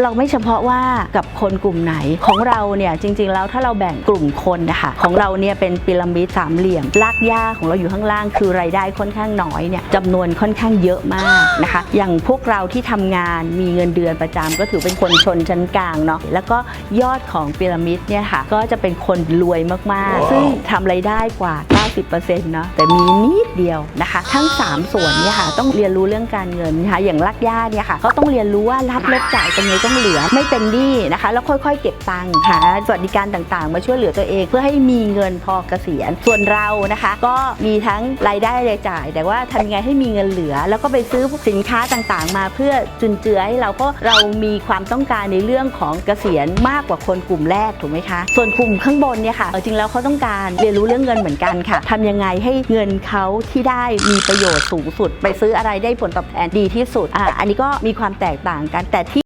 เราไม่เฉพาะว่ากับคนกลุ่มไหนของเราเนี่ยจริง ๆ แล้วถ้าเราแบ่งกลุ่มคนนะคะของเราเนี่ยเป็นพีระมิดสามเหลี่ยมลากย่าของเราอยู่ข้างล่างคือรายได้ค่อนข้างน้อยเนี่ยจำนวนค่อนข้างเยอะมากนะคะ อย่างพวกเราที่ทำงานมีเงินเดือนประจำก็ถือเป็นคนชนชั้นกลางเนาะแล้วก็ยอดของพีระมิดเนี่ยค่ะก็จะเป็นคนรวยมากๆ ซึ่งทำรายได้กว่า 90%เนาะแต่มีนิดเดียวนะคะ ทั้ง 3 ส่วนเนี่ยค่ะต้องเรียนรู้เรื่องการเงินนะคะอย่างลักย่าเนี่ยค่ะก็ต้องเรียนรู้ว่ารับลดจ่ายเป็นไงต้องเหลือไม่เป็นหนี้นะคะ แล้วค่อยๆ เก็บตังค์หาสวัสดิการต่างๆ มาช่วยเหลือตัวเอง เพื่อให้มีเงินพอเกษียณ ส่วนเรานะคะ ก็มีทั้งรายได้รายจ่าย แต่ว่าทำยังไงให้มีเงินเหลือ แล้วก็ไปซื้อสินค้าต่างๆ มาเพื่อจุนเจือให้เราเพราะเรามีความต้องการในเรื่องของเกษียณมากกว่าคนกลุ่มแรกถูกไหมคะ ส่วนกลุ่มข้างบนเนี่ยค่ะจริงแล้วเขาต้องการเรียนรู้เรื่องเงินเหมือนกันค่ะทำยังไงให้เงินเขาที่ได้มีประโยชน์สูงสุด ไปซื้ออะไรได้ผลตอบแทนดีที่สุดอ่าอันนี้ก็มีความแตกต่างกันแต่ที่